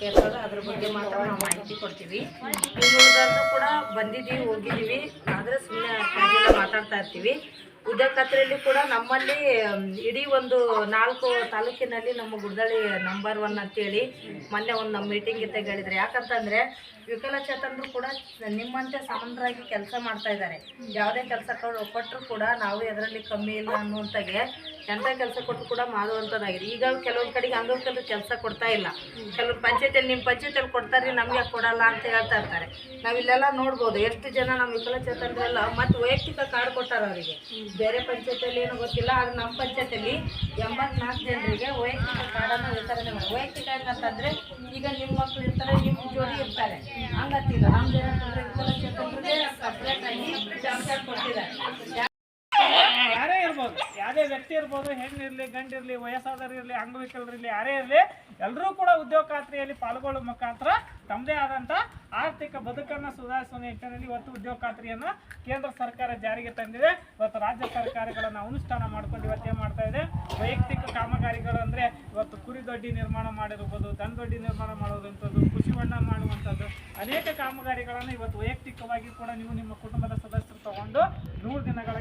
ಕೇಳ್ತಾರೆ ಅದ್ರ ಬಗ್ಗೆ ಮಾತ್ರ ನಾವು ಮಾಹಿತಿ ಕೊಡ್ತೀವಿ. ಉಳಿದವ್ರದ್ದು ಕೂಡ ಬಂದಿದ್ದೀವಿ, ಹೋಗಿದ್ದೀವಿ. ಆದರೆ ಸುಮ್ಮನೆ ಮಾತಾಡ್ತಾ ಇರ್ತೀವಿ. ಉದ್ಯೋಗ ಖಾತ್ರಿಯಲ್ಲಿ ಕೂಡ ನಮ್ಮಲ್ಲಿ ಇಡೀ ಒಂದು ನಾಲ್ಕು ತಾಲೂಕಿನಲ್ಲಿ ನಮ್ಮ ಗುಡ್ದಳ್ಳಿ ನಂಬರ್ ಒನ್ ಅಂತೇಳಿ ಮೊನ್ನೆ ಒಂದು ನಮ್ಮ ಮೀಟಿಂಗ್ ಇದ್ದಾಗ ಹೇಳಿದ್ರೆ ಯಾಕಂತಂದರೆ ವಿಕಲಚೇತನರು ಕೂಡ ನಿಮ್ಮಂತೆ ಸಮಾನರಾಗಿ ಕೆಲಸ ಮಾಡ್ತಾ ಇದ್ದಾರೆ. ಯಾವುದೇ ಕೆಲಸ ಕೊಟ್ಟರು ಕೂಡ ನಾವು ಅದರಲ್ಲಿ ಕಮ್ಮಿ ಇಲ್ಲ ಅನ್ನುವಂತಾಗೆ ಎಂಥ ಕೆಲಸ ಕೊಟ್ಟರು ಕೂಡ ಮಾಡುವಂಥದ್ದಾಗಿದೆ ಈಗ ಕೆಲವೊಂದು ಕಡೆಗೆ ಅಂಗವಿಕಲರು ಕೆಲಸ ಕೊಡ್ತಾ ಇಲ್ಲ. ಕೆಲವೊಂದು ಪಂಚಾಯತಿಯಲ್ಲಿ ನಿಮ್ಮ ಪಂಚಾಯತಿಯಲ್ಲಿ ಕೊಡ್ತಾರೆ ನಮಗೆ ಕೊಡಲ್ಲ ಅಂತ ಹೇಳ್ತಾ ಇರ್ತಾರೆ. ನಾವಿಲ್ಲೆಲ್ಲ ನೋಡ್ಬೋದು ಎಷ್ಟು ಜನ ನಮ್ಮ ವಿಕಲಚೇತನರೆಲ್ಲ ಮತ್ತು ವೈಯಕ್ತಿಕ ಕಾರ್ಡ್ ಕೊಟ್ಟಾರ ಅವರಿಗೆ. ಬೇರೆ ಪಂಚಾಯತಲ್ಲಿ ಏನೋ ಗೊತ್ತಿಲ್ಲ, ಆದ್ರೆ ನಮ್ಮ ಪಂಚಾಯತಲ್ಲಿ ಎಂಬತ್ನಾಲ್ಕು ಜನರಿಗೆ ವೈಯಕ್ತಿಕ ಕಾರ್ಡನ್ನು ವಿತರಣೆ ಮಾಡಿ ವೈಯಕ್ತಿಕ ಹೆಂಗಂತಂದ್ರೆ ಈಗ ನಿಮ್ಮ ಮಕ್ಕಳು ಇರ್ತಾರೆ, ನಿಮ್ಮ ಜೋಡಿ ಇರ್ತಾರೆ. ಹಂಗತ್ತಿಲ್ಲ ನಮ್ಮ ವಿಕಲಚೇತನರಿಗೆ ಸಪ್ರೇಟ್ ಆಗಿ ಕೊಟ್ಟಿದ್ದಾರೆ ಯಾವುದೇ ವ್ಯಕ್ತಿ ಇರ್ಬೋದು ಹೆಣ್ಣಿರಲಿ ಗಂಡಿರಲಿ ವಯಸ್ಸಾದರು ಇರಲಿ ಅಂಗವಿಕಲರಿರಲಿ ಯಾರೇ ಇರಲಿ ಎಲ್ಲರೂ ಕೂಡ ಉದ್ಯೋಗ ಖಾತ್ರಿಯಲ್ಲಿ ಪಾಲ್ಗೊಳ್ಳುವ ಮುಖಾಂತರ ತಮ್ಮದೇ ಆದಂಥ ಆರ್ಥಿಕ ಬದುಕನ್ನು ಸುಧಾರಿಸುವ ನಿಟ್ಟಿನಲ್ಲಿ ಇವತ್ತು ಉದ್ಯೋಗ ಖಾತ್ರಿಯನ್ನು ಕೇಂದ್ರ ಸರ್ಕಾರ ಜಾರಿಗೆ ತಂದಿದೆ. ಇವತ್ತು ರಾಜ್ಯ ಸರ್ಕಾರಗಳನ್ನು ಅನುಷ್ಠಾನ ಮಾಡ್ಕೊಂಡು ಇವತ್ತೇ ಮಾಡ್ತಾ ಇದೆ? ವೈಯಕ್ತಿಕ ಕಾಮಗಾರಿಗಳು ಅಂದರೆ ಇವತ್ತು ಕುರಿ ದೊಡ್ಡಿ ನಿರ್ಮಾಣ ಮಾಡಿರ್ಬೋದು ದನ ದೊಡ್ಡಿ ನಿರ್ಮಾಣ ಮಾಡುವಂಥದ್ದು, ಕೃಷಿ ಹೊಂಡ ಮಾಡುವಂಥದ್ದು. ಅನೇಕ ಕಾಮಗಾರಿಗಳನ್ನು ಇವತ್ತು ವೈಯಕ್ತಿಕವಾಗಿ ಕೂಡ ನೀವು ನಿಮ್ಮ ಕುಟುಂಬದ ಸದಸ್ಯರು ತಗೊಂಡು ನೂರು ದಿನಗಳ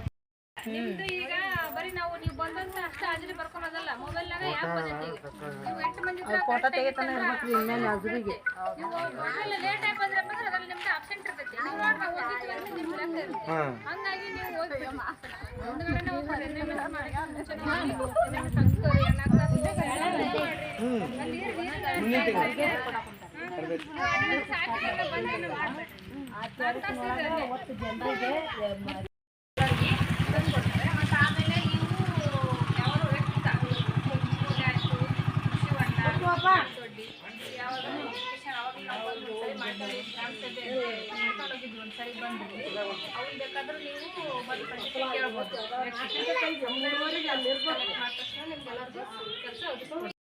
ಫೋಟೋ ತೆಗಿತಾನೆ ಇರ್ಬೇಕು ಹಾಜರಿಗೆ ನೀವು ಮೊಬೈಲ್ ಅನ್ನ ಅವತ್ತು ಅವ್ರು ಬೇಕಾದ್ರೆ ನೀವು ಕೇಳ್ಬೋದು ಕೆಲಸ